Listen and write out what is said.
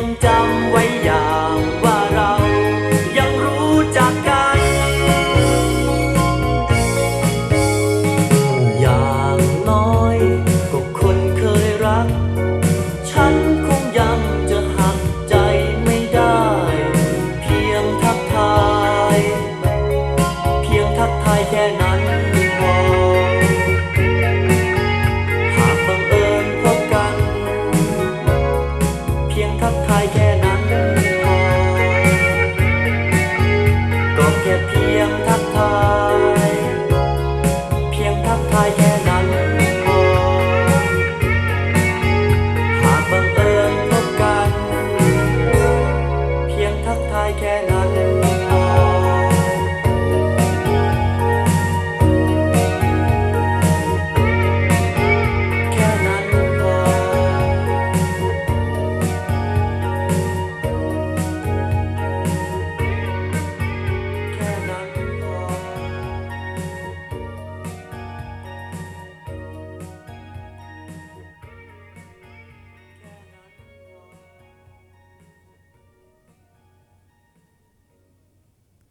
ยังจำไว้อย่างว่าเรายังรู้จักกัน อย่างน้อยก็คนเคยรัก ฉันคงยังจะหักใจไม่ได้ เพียงทักทาย เพียงทักทายแค่นั้น